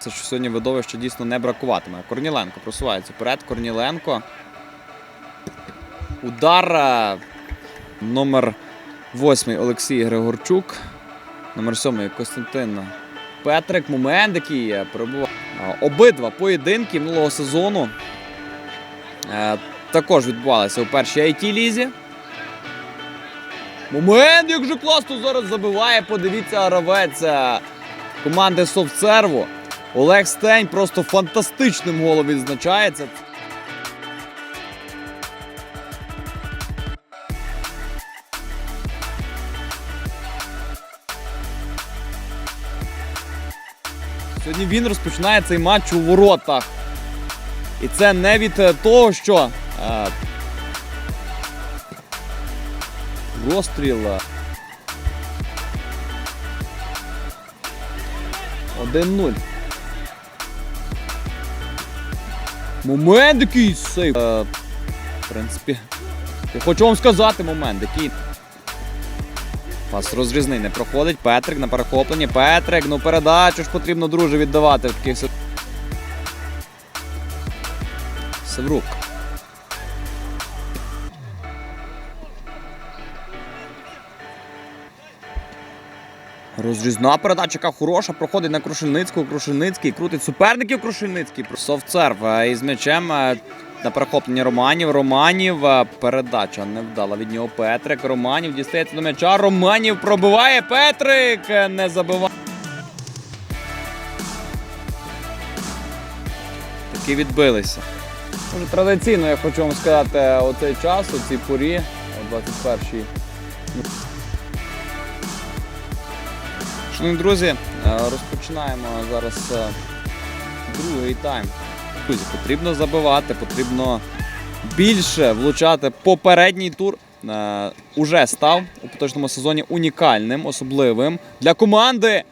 Це що сьогодні видовище дійсно не бракуватиме. Корніленко просувається вперед. Корніленко. Удар. е, Номер 8 Олексій Григорчук. Номер 7 Костянтин Петрик. Момент, який е, перебував. Е, Обидва поєдинки минулого сезону також відбувалися у першій it лізі Момент, як же класно зараз забиває. Подивіться, гравець команди Софтсерву. Олег Стень просто фантастичним голом відзначається. Сьогодні він розпочинає цей матч у воротах. І це не від е, того, що е, розстріл. е, 1-0. Момент який сейф. Е, в принципі, я хочу вам сказати момент, який. Пас розрізний не проходить. Петрик на перехопленні. Петрик, ну передачу ж потрібно, друже, віддавати в таких Севрук. Розрізна передача, яка хороша, проходить на Крушельницького. Крушельницький крутить суперників Крушельницький. Софтсерв е, із м'ячем е, на перехопленні Романів. Романів. е, Передача не вдала від нього Петрик. Романів дістається до м'яча. Романів пробиває. Петрик не забиває. Таки відбилися. Може, традиційно я хочу вам сказати, оцей час, у цій порі, о 21-й. Шановні друзі, е, розпочинаємо зараз е, другий тайм. Друзі, потрібно забивати, потрібно більше влучати. Попередній тур е, уже став у поточному сезоні унікальним, особливим для команди.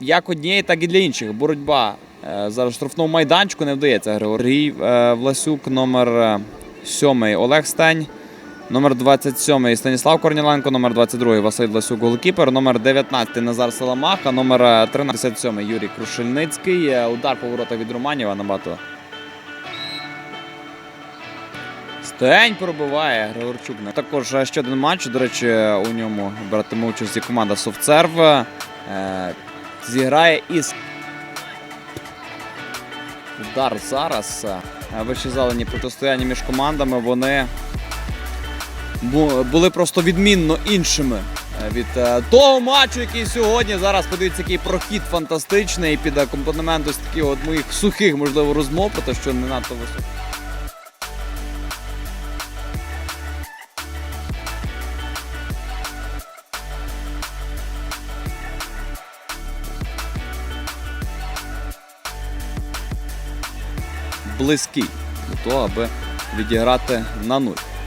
Як однієї, так і для інших. Боротьба зараз штрафному майданчику не вдається. Григорій Власюк, номер 7 Олег Стень. Номер 27 Станіслав Корніленко, номер 22 Василь Ласюк голкіпер, номер 19 Назар Саламаха, номер 37 Юрій Крушельницький. Е, Удар по воротах від Романєва набагато. Стень пробиває Григорчук. Також ще один матч. До речі, у ньому братиме участь команда Софтсерв. Е, Зіграє із удар зараз. Е, Вище залені протистояння між командами. Вони були просто відмінно іншими е, від е, того матчу, який сьогодні. Зараз подивіться, який прохід фантастичний під акомпанемент ось таких от моїх сухих, можливо, розмов, про те, що не надто високо. Близький до того, аби відіграти на нуль.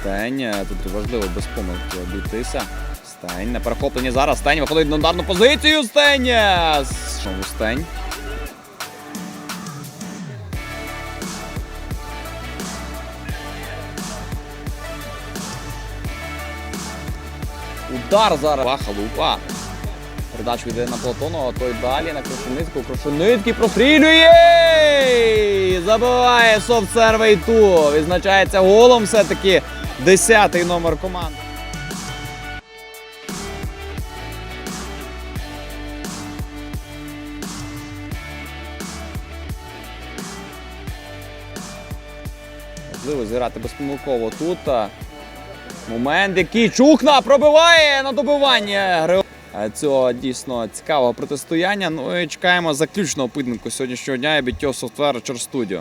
Стень. е, Тут важливо без помилки обійтися. Стень на перехопленні зараз. Стень виходить на ударну позицію. Стень. е, Знову Стень. Удар зараз. Ваха лупа. Передачу йде на Платонова, той далі на Крушеницьку. Крушеницький прострілює! Забиває софт-сервей ту. Відзначається голом все-таки 10-й номер команди. Можливо зіграти безпомилково тут. Момент, який Чухна пробиває на добивання цього дійсно цікавого протистояння. Ну і чекаємо заключного поєдинку сьогоднішнього дня і Software Char Studio.